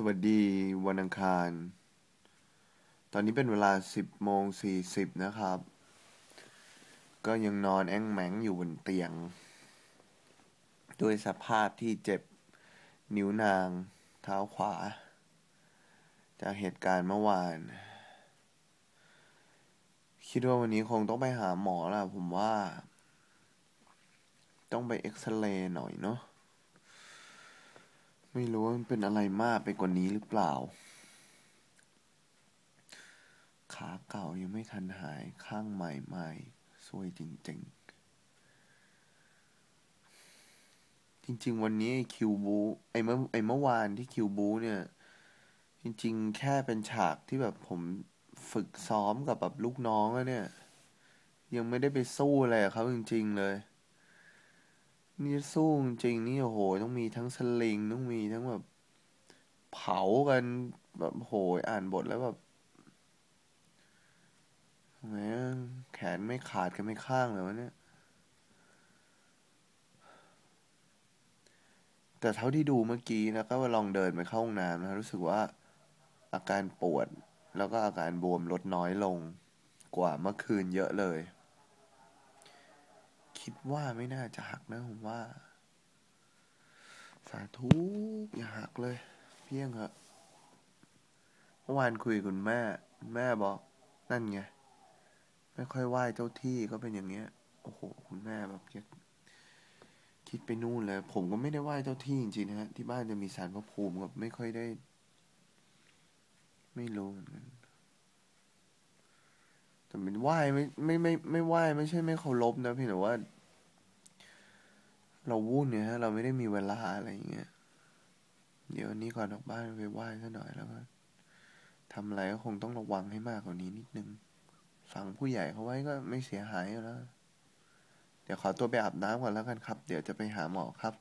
สวัสดีวันอังคาร ตอนนี้เป็นเวลาสิบโมงสี่สิบนะครับ ก็ยังนอนแอ่งแหมงอยู่บนเตียง ด้วยสภาพที่เจ็บนิ้วนางเท้าขวา จากเหตุการณ์เมื่อวาน คิดว่าวันนี้คงต้องไปหาหมอละผมว่า ต้องไปเอ็กซเรย์หน่อยเนาะ ไม่รู้ว่ามันเป็นอะไรมากไปกว่านี้หรือเปล่า ขาเก่ายังไม่ทันหายข้างใหม่ใหม่สวยจริง ๆ จริง ๆ วันนี้ไอคิวบูไอ้เมื่อไอ้เมื่อวานที่คิวบูเนี่ย จริง ๆ แค่เป็นฉากที่แบบผมฝึกซ้อมกับแบบลูกน้องอะเนี่ย ยังไม่ได้ไปสู้อะไรเขาจริง ๆ เลย นี่สู้จริงนี่โอ้โห ต้องมีทั้งสลิงต้องมีทั้งแบบ เผากันแบบโหยอ่านบทแล้วแบบทำไมแขนไม่ขาดกันไม่ข้างเลยวะเนี่ย แต่เท่าที่ดูเมื่อกี้นะก็ลองเดินไปเข้าห้องน้ำนะรู้สึกว่าอาการปวดแล้วก็อาการบวมลดน้อยลงกว่าเมื่อคืนเยอะเลย คิดว่าไม่น่าจะหักนะผมว่า สาธุอย่าหักเลย เพียงเหอะเมื่อวานคุยกับคุณแม่คุณแม่บอก นั่นไง ไม่ค่อยไหว้เจ้าที่ก็เป็นอย่างเงี้ย โอ้โห คุณแม่แบบคิดคิดไปนู่นเลย ผมก็ไม่ได้ไหว้เจ้าที่จริงๆนะฮะ ที่บ้านจะมีสารพระภูมิกับไม่ค่อยได้ ไม่รู้เหมือนกันแต่เป็นไหว้ไม่ไม่ไม่ไม่ไหว้ไม่ใช่ไม่เคารพนะเพียงแต่ว่า เราวุ่นเนี่ยฮะเราไม่ได้มีเวลาอะไรอย่างเงี้ย เดี๋ยววันนี้ก่อนออกบ้านไปไหว้ซะหน่อยแล้วก็ทำอะไรก็คงต้องระวังให้มากกว่านี้นิดนึง ฟังผู้ใหญ่เขาไว้ก็ไม่เสียหายแล้ว เดี๋ยวขอตัวไปอาบน้ำก่อนแล้วกันครับ เดี๋ยวจะไปหาหมอครับ